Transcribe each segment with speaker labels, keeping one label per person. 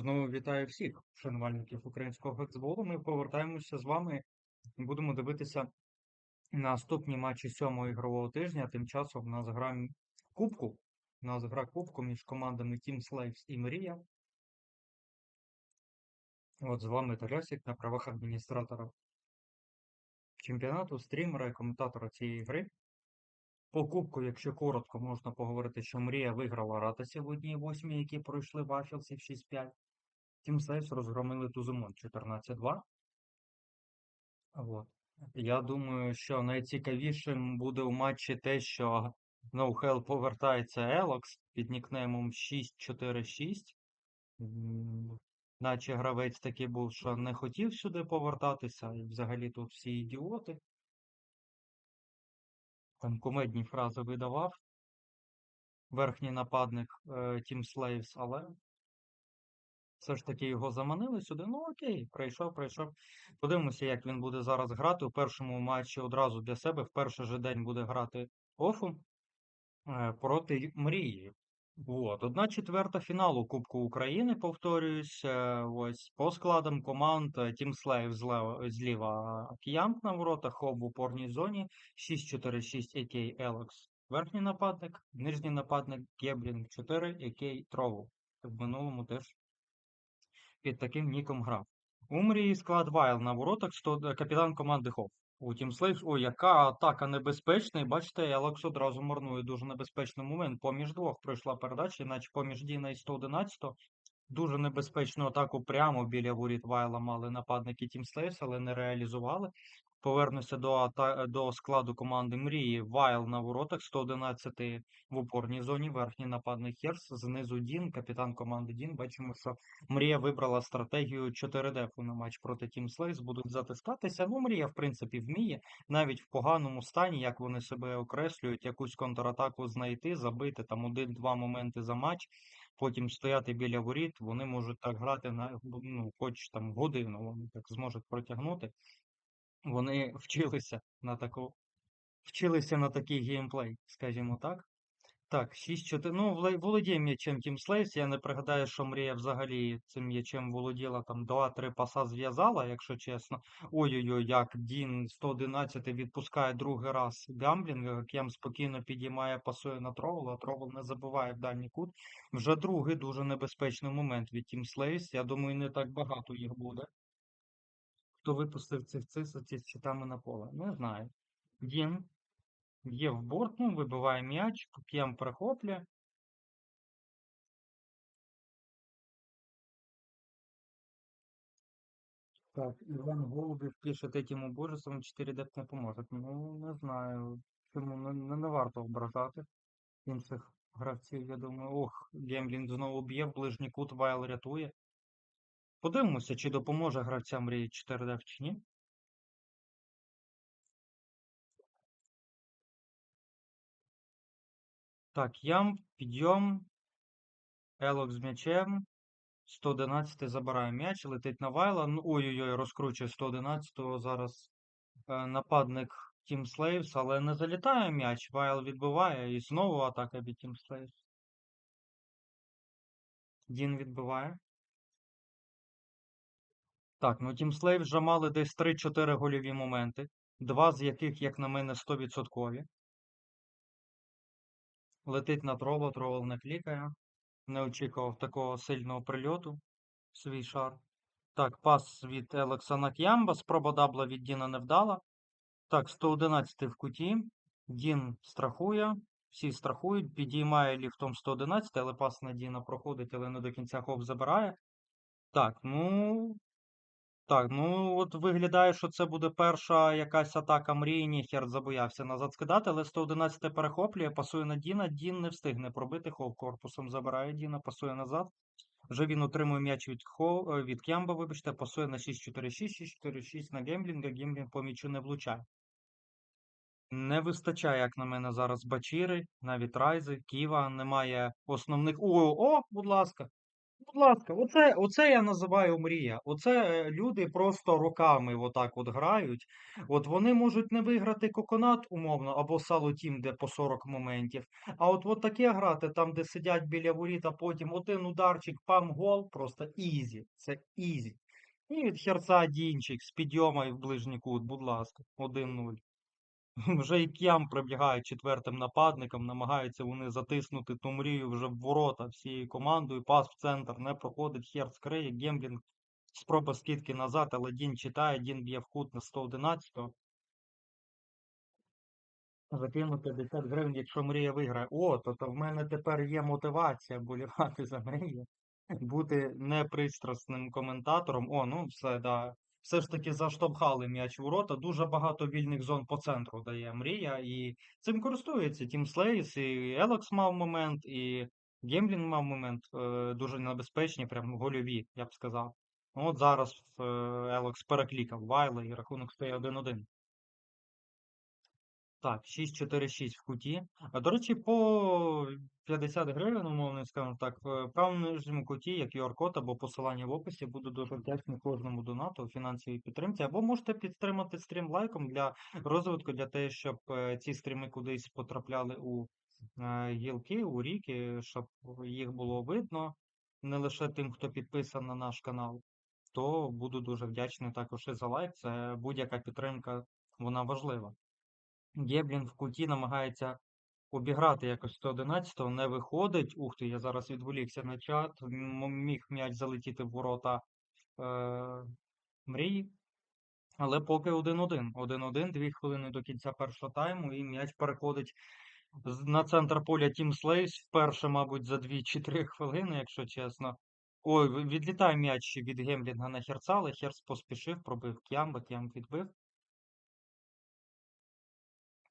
Speaker 1: Знову вітаю всіх шанувальників українського футболу. Ми повертаємося з вами будемо дивитися наступні матчі сьомого ігрового тижня. Тим часом в нас гра кубку. У нас гра кубку між командами Team Slaves і Мрія. От з вами Тарасик на правах адміністратора чемпіонату, стрімера і коментатора цієї гри. По кубку, якщо коротко, можна поговорити, що Мрія виграла Рата сьогодні 8, які пройшли в 6-5. Team Slaves розгромили Тузумон 14-2. Вот. Я думаю, що найцікавішим буде у матчі те, що No Hell повертається Елокс під нікнеймом 646. М, Наче гравець такий був, що не хотів сюди повертатися, і взагалі тут всі ідіоти. Там кумедні фрази видавав. Верхній нападник е, Team Slaves, але все ж таки його заманили сюди. Ну окей, прийшов, прийшов. Подивимося, як він буде зараз грати. У першому матчі одразу для себе в перший же день буде грати Офу е, проти Мрії. От, одна четверта фіналу Кубку України, повторююсь. е, Ось по складам команд е, Team Slave злева, зліва Кіянг на воротах, Хоб в опорній зоні, 6-4-6 AK Елекс. Верхній нападник, нижній нападник Геблінг 4, AK Трову. В минулому теж під таким ніком грав. У Мрії склад Вайл на воротах, е, капітан команди Хоф У Тім Слейвс, ой, яка атака небезпечна, і бачите, Елекс одразу марнує дуже небезпечний момент. Поміж двох пройшла передача, іначе поміж Діна і 111 Дуже небезпечну атаку прямо біля воріт Вайла мали нападники Тім Слейвс, але не реалізували. Повернуся до, до складу команди Мрії. Вайл на воротах, 111 в опорній зоні, верхній нападник Херс, знизу Дін, капітан команди Дін. Бачимо, що Мрія вибрала стратегію 4 дефу на матч проти Team Slaves, будуть затискатися. Ну, Мрія, в принципі, вміє, навіть в поганому стані, як вони себе окреслюють, якусь контратаку знайти, забити там один-два моменти за матч потім стояти біля воріт, вони можуть так грати на ну, хоч там годину, вони так зможуть протягнути. Вони вчилися на таку, вчилися на такий геймплей, скажімо так. Так, 6-4. Ну, володіє м'ячем Slaves. Я не пригадаю, що Мрія взагалі цим м'ячем володіла там 2-3 паса зв'язала, якщо чесно. Ой-ой-ой, як Дін 111 відпускає другий раз гамблінга, Кем спокійно підіймає, пасує на Тровол, а Тровол не забиває в дальній кут. Вже другий дуже небезпечний момент від Slaves. Я думаю, не так багато їх буде. Хто випустив цих цисоті з щитами на поле? Не знаю. Дін є в борт, ну, вибиває м'яч, Кем перехоплює. Так, Іван Голубів пише этим убожеством 4 деп не поможе. Ну, не знаю. Чому не, не, не варто ображати інших гравців, я думаю. Ох, Гемлін знову б'є в ближній кут, Вайл рятує. Подивимося, чи допоможе гравцям мрії 4 деп чи ні. Так, ям, підйом. Елок з м'ячем. 111 забирає м'яч, летить на Вайла. Ну, ой-ой-ой, розкручує 111-го зараз е, нападник Team Slaves, але не залітає м'яч. Вайл відбиває і знову атака від Team Slaves. Дін відбиває. Так, ну Team Slaves вже мали десь 3-4 гольові моменти, два з яких, як на мене, 100%. Летить на троло, тролл не клікає. Не очікував такого сильного прильоту свій шар. Так, пас від Елекса на К'ямба. Спроба дабла від Діна не вдала. Так, 111 в куті. Дін страхує. Всі страхують. Підіймає ліфтом 111, але пас на Діна проходить, але не до кінця хоп забирає. Так, ну. Так, ну от виглядає, що це буде перша якась атака мрії. Ніхер забоявся назад скидати, але 111 перехоплює, пасує на Діна. Дін не встигне пробити. Хоп корпусом забирає Діна, пасує назад. Вже він отримує м'яч від Хо, е, від Кемба, вибачте, пасує на 6-4-6, 6-4-6 на Гемблінга. Гемблінг по м'ячу не влучає. Не вистачає, як на мене, зараз Бачіри, навіть Райзи, Ківа, немає основних. О, о, будь ласка. Будь ласка, оце, оце я називаю мрія. Оце е, люди просто роками отак от грають. От вони можуть не виграти коконат, умовно, або сало тім, де по 40 моментів. А от, от таке грати, там, де сидять біля воріт, а потім один ударчик, пам гол, просто ізі. Це ізі. І від херца дінчик з підйома в ближній кут, будь ласка, 1-0. Вже і К'ям прибігає четвертим нападником, намагаються вони затиснути ту мрію вже в ворота всією командою. Пас в центр не проходить, Херц криє, Гемблінг, спроба скидки назад, але Дін читає, Дін б'є в кут на 111-го. Закину 50 гривень, якщо мрія виграє. О, то, то в мене тепер є мотивація болівати за мрію. Бути непристрасним коментатором. О, ну все, да. Все ж таки заштовхали м'яч у ворота. Дуже багато вільних зон по центру дає мрія. І цим користується Тім Слейс, і Елекс мав момент, і Гемблін мав момент. Е, дуже небезпечні, прям гольові, я б сказав. От зараз е, Елекс переклікав Вайла і рахунок стає 1-1. Так, 646 в куті. А до речі, по 50 гривень, умовно скажімо так, в правому нижньому куті, як QR-код або посилання в описі, буду дуже вдячний кожному донату, фінансовій підтримці. Або можете підтримати стрім лайком для розвитку, для того, щоб е, ці стріми кудись потрапляли у е, гілки, у ріки, щоб їх було видно, не лише тим, хто підписаний на наш канал. То буду дуже вдячний також і за лайк. Це будь-яка підтримка, вона важлива. Геблін в куті намагається обіграти якось 111-го, не виходить. Ух ти, я зараз відволікся на чат. Міг м'яч залетіти в ворота е- мрії. Але поки 1-1. 1-1, дві хвилини до кінця першого тайму, і м'яч переходить на центр поля Тім Слейс. Вперше, мабуть, за 2-3 хвилини, якщо чесно. Ой, відлітає м'яч від Гемблінга на Херца, але Херц поспішив, пробив К'ямба, К'ямб відбив.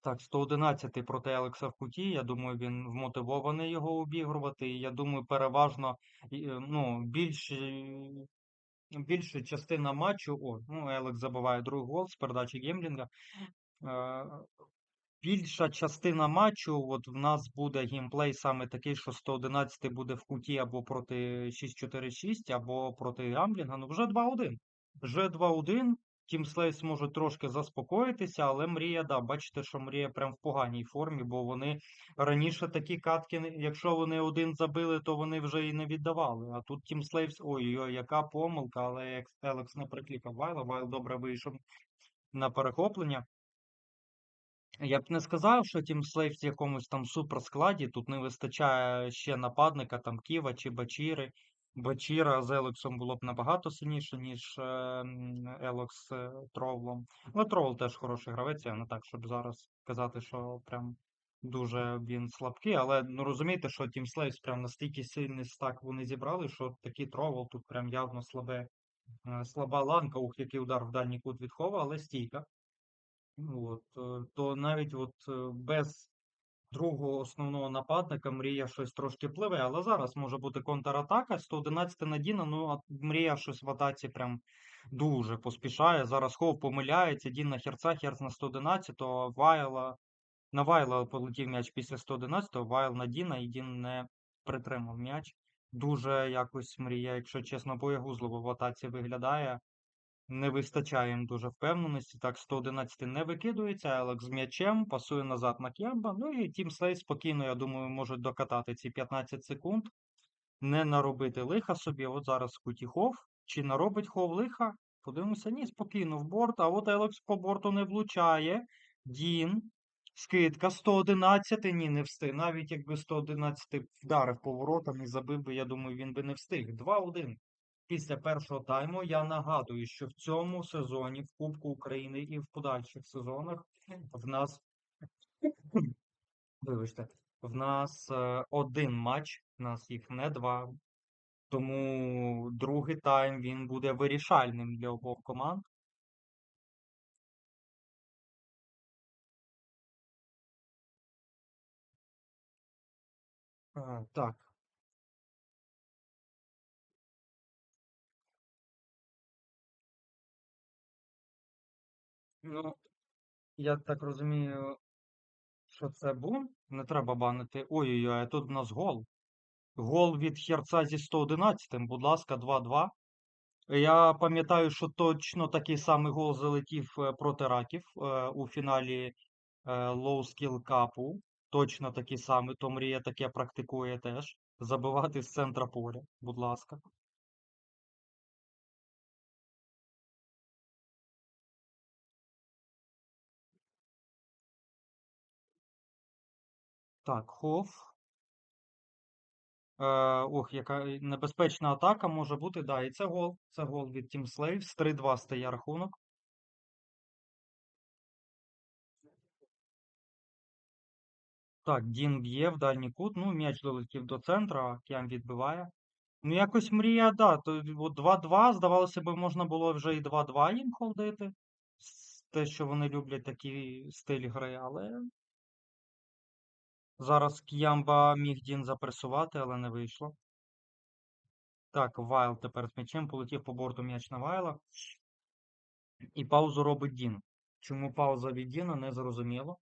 Speaker 1: Так, 111 проти Алекса в куті. Я думаю, він вмотивований його обігрувати. Я думаю, переважно е, ну, більш, більша частина матчу. О, ну, Алекс забиває другий гол з передачі Гемблінга. Е, Більша частина матчу, от в нас буде геймплей саме такий, що 111 буде в куті або проти 6-4-6, або проти Гамблінга. Ну, вже 2-1. Вже 2-1. Тім Слейс може трошки заспокоїтися, але мрія, да, бачите, що мрія прям в поганій формі, бо вони раніше такі катки, якщо вони один забили, то вони вже і не віддавали. А тут Тім Слейс, ой-ой, яка помилка, але Екс- Елекс не приклікав Вайла. Вайл добре вийшов на перехоплення. Я б не сказав, що Тім Слейв в якомусь там суперскладі. Тут не вистачає ще нападника, там Ківа чи Бачіри. Бачіра з Елексом було б набагато сильніше, ніж е, м, Елекс з Тровлом. Але Тровл теж хороший гравець, я не так, щоб зараз казати, що прям дуже він слабкий. Але ну розумієте, що Тім Слейвс прям настільки сильний стак вони зібрали, що такий Тровл тут прям явно слабе, е, слаба ланка, ух, який удар в дальній кут від Хова, але стійка. От, е, то навіть от без другого основного нападника Мрія щось трошки пливе, але зараз може бути контратака. 111 надійна, ну а Мрія щось в атаці прям дуже поспішає. Зараз Хов помиляється, Дін на Херца, Херц на 111, то Вайла. На Вайла полетів м'яч після 111, Вайл на Діна, і Дін не притримав м'яч. Дуже якось Мрія, якщо чесно, боягузливо в атаці виглядає. Не вистачає їм дуже впевненості. Так, 111 не викидується, Алекс з м'ячем, пасує назад на К'ямба. Ну і Тім Слей спокійно, я думаю, можуть докатати ці 15 секунд, не наробити лиха собі. От зараз Куті Хов. Чи наробить Хов лиха? Подивимося, ні, спокійно в борт. А от Алекс по борту не влучає. Дін. Скидка 111, ні, не встиг. Навіть якби 111 вдарив поворотом і забив би, я думаю, він би не встиг. 2-1 після першого тайму. Я нагадую, що в цьому сезоні, в Кубку України і в подальших сезонах в нас, вибачте, в нас е, один матч, в нас їх не два. Тому другий тайм він буде вирішальним для обох команд. Е, Так, ну я так розумію, що це бум. Не треба банити. Ой-ой-ой, а тут в нас гол. Гол від Херца зі 111, будь ласка, 2-2. Я пам'ятаю, що точно такий самий гол залетів е, проти Раків е, у фіналі е, Low Skill Cup. Точно такий самий. То мрія таке практикує теж. Забивати з центра поля, будь ласка. Так, Хофф. Е, ох, яка небезпечна атака може бути. Да, і це гол. Це гол від Team Slaves. 3-2 стає рахунок. Так, Дін б'є в дальній кут. Ну, м'яч долетів до центра, Кям відбиває. Ну, якось мрія, да. То от 2-2, здавалося б, можна було вже і 2-2 їм холдити. Те, що вони люблять такий стиль гри, але зараз К'ямба міг Дін запресувати, але не вийшло. Так, Вайл тепер з м'ячем полетів по борту м'яч на Вайла. І паузу робить Дін. Чому пауза від Діна, не зрозуміло.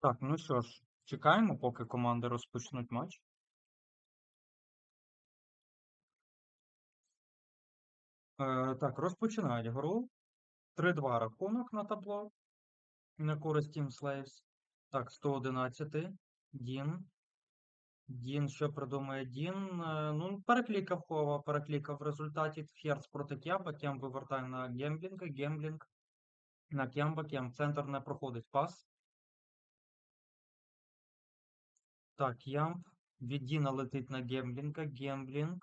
Speaker 1: Так, ну що ж, чекаємо, поки команди розпочнуть матч. Е, так, розпочинають гру. 3-2 рахунок на табло. На користь Team Slaves. Так, 111. Дін. Дін, що придумає Дін? Е, Ну, переклікав Хова, переклікав в результаті Ферц проти Кямба. Кямб вивертає на Гемблінга. Гемблінг на Кямба. Кямб центр не проходить пас. Так, Ямб. Від Діна летить на Гемблінга. Гемблінг.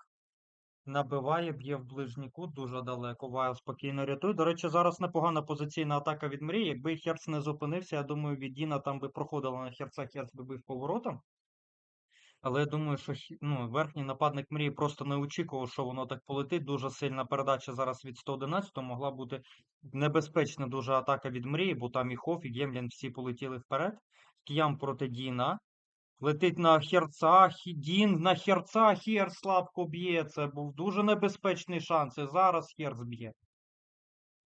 Speaker 1: Набиває, б'є в ближній кут дуже далеко. Вайл спокійно рятує. До речі, зараз непогана позиційна атака від Мрії. Якби Херц не зупинився, я думаю, від Діна там би проходила на Херца, Херц би бив поворотом. Але я думаю, що ну, верхній нападник Мрії просто не очікував, що воно так полетить. Дуже сильна передача зараз від 111 могла бути небезпечна дуже атака від Мрії, бо там і Хоф, і Гемлін всі полетіли вперед. К'ям проти Діна. Летить на Херца, Хі- Дін на Херца, Хер слабко б'є. Це був дуже небезпечний шанс. І зараз Херц б'є.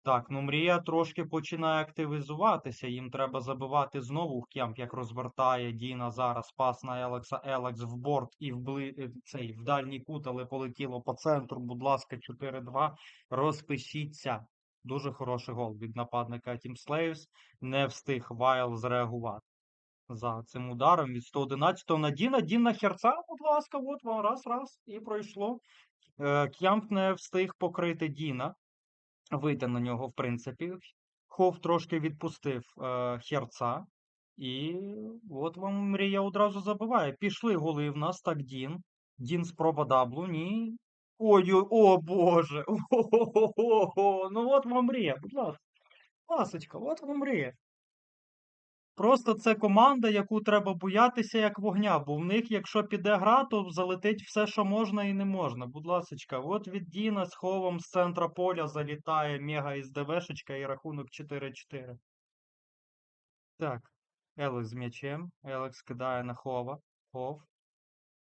Speaker 1: Так, ну мрія трошки починає активізуватися. Їм треба забивати знову Кемп, як розвертає Діна зараз. Пас на Елекса. Елекс в борт і в бли... е, цей, в дальній кут, але полетіло по центру. Будь ласка, 4-2. Розпишіться. Дуже хороший гол від нападника Team Slaves. Не встиг Вайл зреагувати за цим ударом від 111 на Діна. Дін на Херца, будь ласка, от вам раз, раз, і пройшло. Е, К'ямп не встиг покрити Діна. Вийти на нього, в принципі. Хов трошки відпустив е, Херца. І от вам мрія одразу забиває. Пішли голи в нас, так Дін. Дін спроба даблу, ні. Ой, ой, о Боже. О-хо-хо-хо-хо. Ну от вам мрія, будь ласка. Ласочка, от вам мрія. Просто це команда, яку треба боятися як вогня, бо в них, якщо піде гра, то залетить все, що можна і не можна. Будь ласочка, от від Діна з ховом з центра поля залітає мега СДВшечка і рахунок 4-4. Так, Елекс з м'ячем. Елекс кидає на хова. Хов.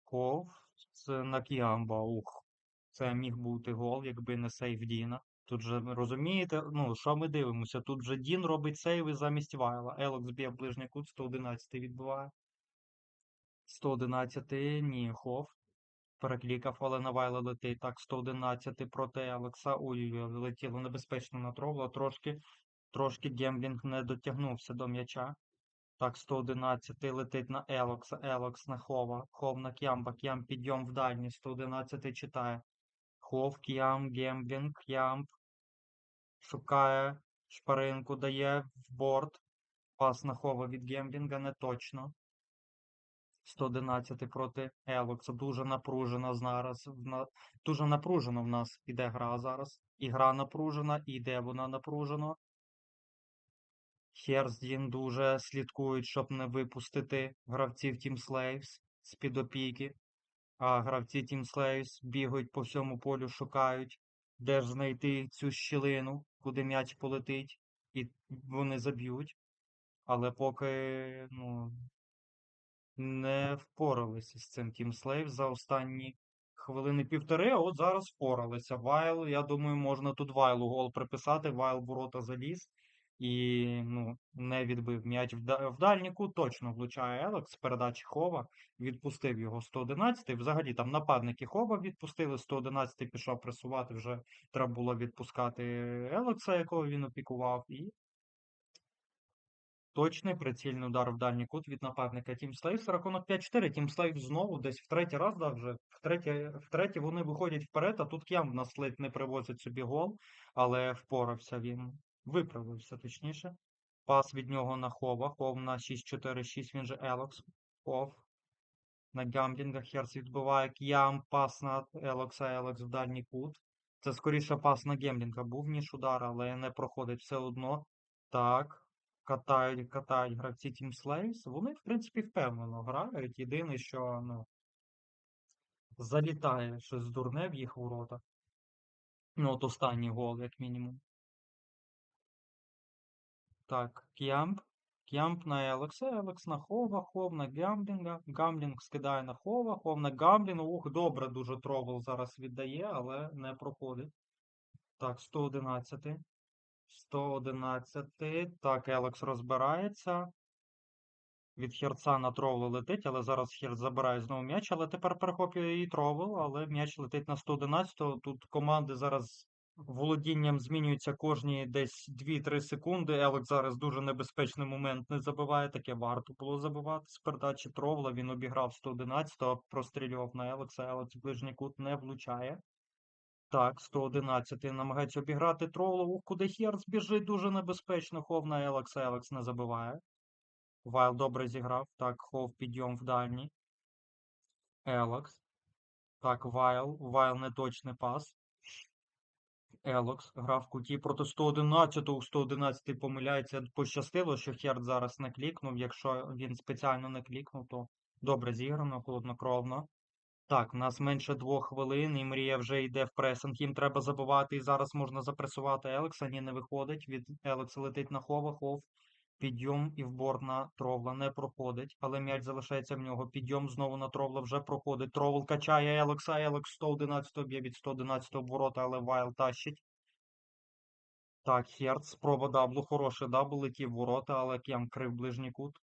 Speaker 1: Хов. Це на Кіамба. Ух. Це міг бути гол, якби не сейф Діна. Тут же, розумієте, ну, що ми дивимося? Тут же Дін робить сейви замість Вайла. Елекс б'є ближній кут, 111 відбиває. 111 ні, Хов. Переклікав, але на Вайла летить. Так, 111 проти Елекса. Ой-ой-ой, летіло небезпечно на тровла. Трошки, трошки Гемблінг не дотягнувся до м'яча. Так, 111 летить на Елекса. Елекс на Хова. Хов на К'ямба. К'ямб підйом в дальній. 111 читає. Хов, К'ямб, Гемблінг, К'ямб. Шукає шпаринку, дає в борт. Пас на Хова від Гемблінга не точно. 111 проти Елокса. Дуже напружена зараз. Дуже напружено в нас іде гра зараз. І гра напружена, і йде вона напружено. Херздін дуже слідкують, щоб не випустити гравців Team Slaves з-під опіки. А гравці Team Slaves бігають по всьому полю, шукають, де ж знайти цю щілину, куди м'яч полетить, і вони заб'ють. але поки ну, не впоралися з цим Team Slave за останні хвилини півтори, от зараз впоралися. Вайл, я думаю, можна тут Вайлу гол приписати. Вайл ворота заліз і ну, не відбив м'яч в, да- в дальній кут, точно влучає Елекс передачі Хова, відпустив його 111 Взагалі там нападники Хова відпустили, 111 пішов пресувати, вже треба було відпускати Елекса, якого він опікував, і Точний прицільний удар в дальній кут від нападника Team Slaves. Рахунок 5-4. Team Slaves знову десь в третій раз, да, вже втретє, втретє вони виходять вперед, а тут К'ям в нас ледь не привозить собі гол, але впорався він. Виправився, точніше. Пас від нього на Хова. Хов на 6-4-6, він же Елокс. Хов. На Гамблінга Херс відбиває К'ям, пас на Елокса, Елокс в дальній кут. Це скоріше пас на Гемблінга був, ніж удар, але не проходить все одно. Так катають, катають гравці Team Slaves, вони, в принципі, впевнено грають. Єдине, що ну, залітає щось дурне в їх ворота. Ну, от останній гол, як мінімум. Так, К'ямп. К'ямп на Елекса, Елекс на Хова, Хов на Гамблінга. Гамблінг скидає на Хова, Хов на Гамблінга. Ух, добре, дуже Тровел зараз віддає, але не проходить. Так, 111. 111. Так, Елекс розбирається. Від Херца на Тровлу летить, але зараз Херц забирає знову м'яч, але тепер перехоплює і Тровел, але м'яч летить на 111-го. Тут команди зараз володінням змінюються кожні десь 2-3 секунди. Елекс зараз дуже небезпечний момент не забиває, таке варто було забивати з передачі Тровла. Він обіграв 111-го, прострілював на Елекса, Елекс в ближній кут не влучає. Так, 111 намагається обіграти Тровла. Ух, куди Херц біжить, дуже небезпечно. Хов на Елекса, Елекс не забиває. Вайл добре зіграв. Так, Хов підйом в дальній. Елокс. Так, Вайл. Вайл неточний пас. Елокс грав куті проти 111, у 111 помиляється. Пощастило, що Херд зараз не клікнув. Якщо він спеціально не клікнув, то добре зіграно, холоднокровно. Так, у нас менше двох хвилин, і Мрія вже йде в пресинг. Їм треба забувати. і зараз можна запресувати Елекса. Ні, не виходить. Від Елекса летить на Хова. Хов Підйом і вбор на Тровла не проходить, але м'яч залишається в нього. Підйом знову на Тровла вже проходить. Тровл качає Елекса, Елекс 111 б'є від 111 ворота, але Вайл тащить. Так, Херц, спроба даблу, хороший дабл, летів ворота, але Кем крив ближній кут.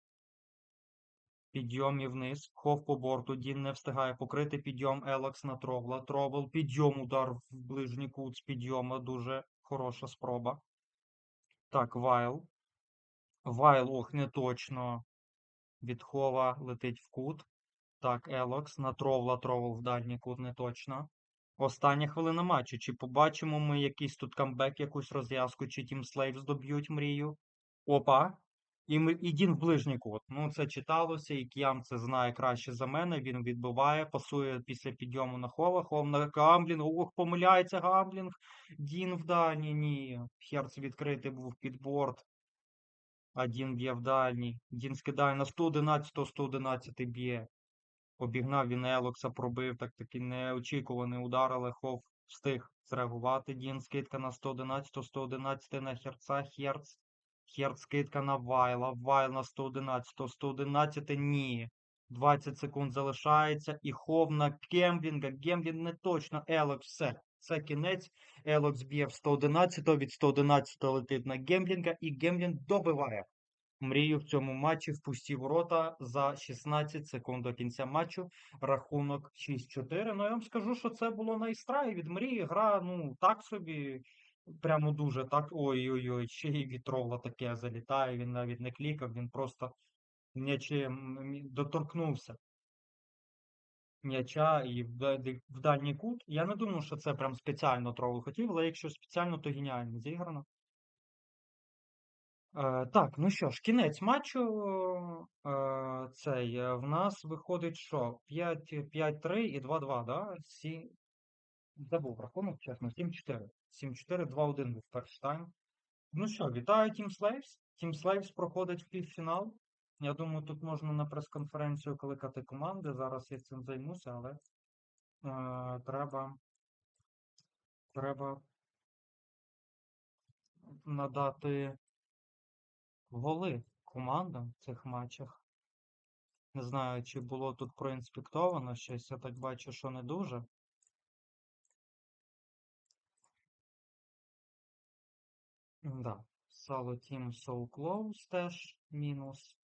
Speaker 1: Підйом і вниз. Хов по борту. Дін не встигає покрити підйом Елекс на Тровла. Тровел, підйом, удар в ближній кут з підйома. Дуже хороша спроба. Так, Вайл. Вайл, ох, не точно. Від Хова летить в кут. Так, Елокс на Тровла, Тровл в дальній кут не точно. Остання хвилина матчу. Чи побачимо ми якийсь тут камбек, якусь розв'язку, чи Team Slaves доб'ють мрію? Опа. І, і Дін в ближній кут. Ну, це читалося, і К'ям це знає краще за мене. Він відбиває, пасує після підйому на Хова. Хов на Гамблінг. Ох, помиляється Гамблінг. Дін в дальній, ні. Херц відкритий був під борт. А Дін б'є в дальній. Дін скидає на 111, 111 б'є. Обігнав він Елокса, пробив так такий неочікуваний удар, але Хов встиг зреагувати. Дін скидка на 111, 111 на Херца, Херц. Херц скидка на Вайла, Вайл на 111, 111 ні. 20 секунд залишається. І Хов на Гемблінга. Гемблінг не точно. Елокс, все. Це кінець. Елокс б'є в 111, від 111 летить на Гемблінга, і Гемблінг добиває. Мрію в цьому матчі в пусті ворота за 16 секунд до кінця матчу. Рахунок 6-4. Ну я вам скажу, що це було на від мрії. Гра, ну так собі. Прямо дуже так. Ой-ой-ой, ще й вітровла таке залітає. Він навіть не клікав, він просто м'ячем м- доторкнувся м'яча і в, да- дальній кут. Я не думаю, що це прям спеціально тролл хотів, але якщо спеціально, то геніально зіграно. Е, так, ну що ж, кінець матчу. Е, цей, е, в нас виходить що? 5-3 і 2-2, да? Сі... Забув рахунок, чесно, 7-4. 7-4, 2-1 був перший тайм. Ну що, вітаю Team Slaves. Team Slaves проходить в півфінал. Я думаю, тут можна на прес-конференцію кликати команди. Зараз я цим займуся, але е, треба, треба надати голи командам в цих матчах. Не знаю, чи було тут проінспектовано щось, я так бачу, що не дуже. Да. Salo Team So Close теж мінус.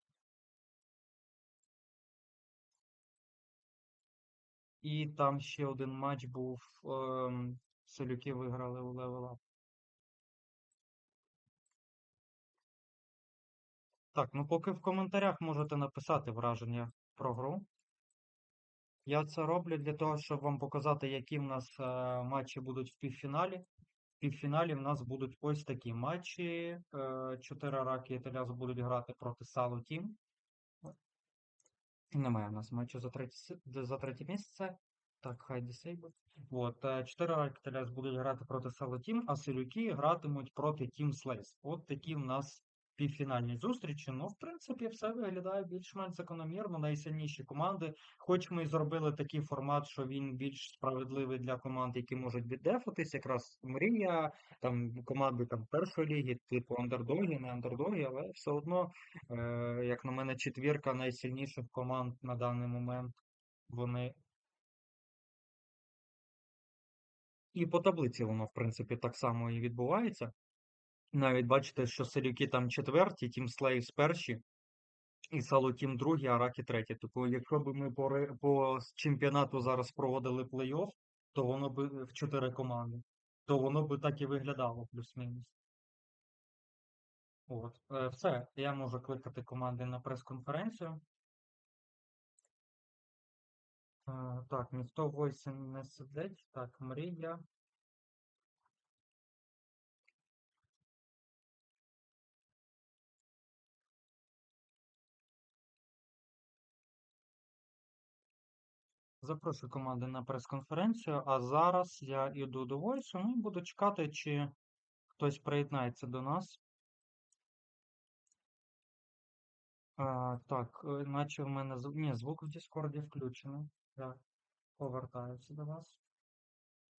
Speaker 1: І там ще один матч був. Ем, Селюки виграли у Up. Так, ну поки в коментарях можете написати враження про гру. Я це роблю для того, щоб вам показати, які в нас е, матчі будуть в півфіналі. В півфіналі в нас будуть ось такі матчі. Е, Чотири раки Італіас будуть грати проти Сало Тім. Немає в нас матчу за третє, за третє місце. Так, хай Disabled. От, е, чотири раки будуть грати проти Сало Тім, а Силюки гратимуть проти Тім Слейс. От такі в нас півфінальні зустрічі. Ну, в принципі, все виглядає більш-менш закономірно. Найсильніші команди. Хоч ми і зробили такий формат, що він більш справедливий для команд, які можуть віддефатись, якраз мрія, там команди там першої ліги, типу андердоги, не андердоги, але все одно, е, як на мене, четвірка найсильніших команд на даний момент. Вони. І по таблиці воно, в принципі, так само і відбувається. Навіть бачите, що Селюки там четверті, Тім Слейвс перші, і Сало Тім другі, а Раки треті. Тобто, якщо б ми по, по чемпіонату зараз проводили плей-офф, то воно б в чотири команди, то воно би так і виглядало, плюс-мінус. От, е, все, я можу кликати команди на прес-конференцію. Е, так, ніхто в войсі не сидить. Так, Мрія. Запрошую команди на прес-конференцію, а зараз я йду до войсу, ну і буду чекати, чи хтось приєднається до нас. А, так, е, наче в мене зв- Ні, звук в Діскорді включений. Я повертаюся до вас.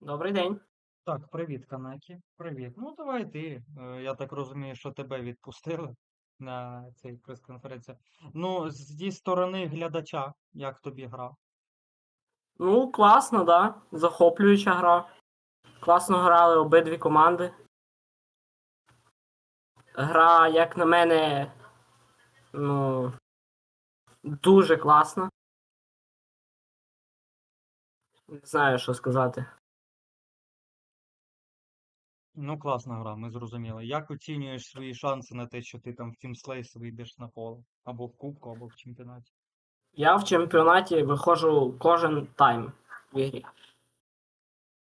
Speaker 2: Добрий день.
Speaker 1: Так, привіт, Канекі. Привіт. Ну, давай ти. Е, Я так розумію, що тебе відпустили на цей прес-конференції. Ну, зі сторони глядача, як тобі гра?
Speaker 2: Ну, класно, да. Захоплююча гра. Класно грали обидві команди. Гра, як на мене, ну, дуже класна. Не знаю, що сказати.
Speaker 1: Ну, класна гра, ми зрозуміли. Як оцінюєш свої шанси на те, що ти там в Team Slays вийдеш на поле? Або в кубку, або в чемпіонаті?
Speaker 2: Я в чемпіонаті виходжу кожен тайм в ігрі.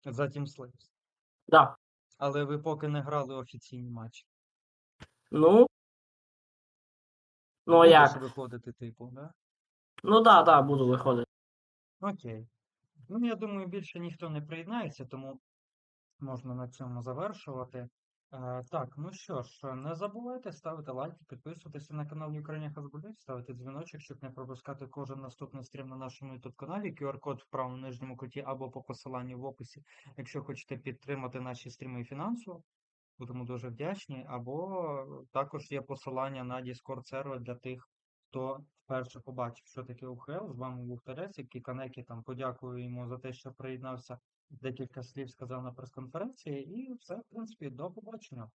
Speaker 1: За Team Slays.
Speaker 2: Да.
Speaker 1: Але ви поки не грали офіційні матчі.
Speaker 2: Ну. Ну,
Speaker 1: Будеш
Speaker 2: як?
Speaker 1: виходити, типу, да?
Speaker 2: Ну да, да, буду виходити.
Speaker 1: Окей. Ну, я думаю, більше ніхто не приєднається, тому можна на цьому завершувати. Е, так, ну що ж, не забувайте ставити лайки, підписуватися на канал Ukraine Hasbullet, ставити дзвіночок, щоб не пропускати кожен наступний стрім на нашому YouTube каналі. QR-код в правому нижньому куті або по посиланню в описі, якщо хочете підтримати наші стріми фінансово. Будемо дуже вдячні. Або також є посилання на Discord сервер для тих, хто вперше побачив, що таке УХЛ. З вами був Терес, який Канекі там подякую йому за те, що приєднався. Декілька слів сказав на прес-конференції, і все, в принципі, до побачення.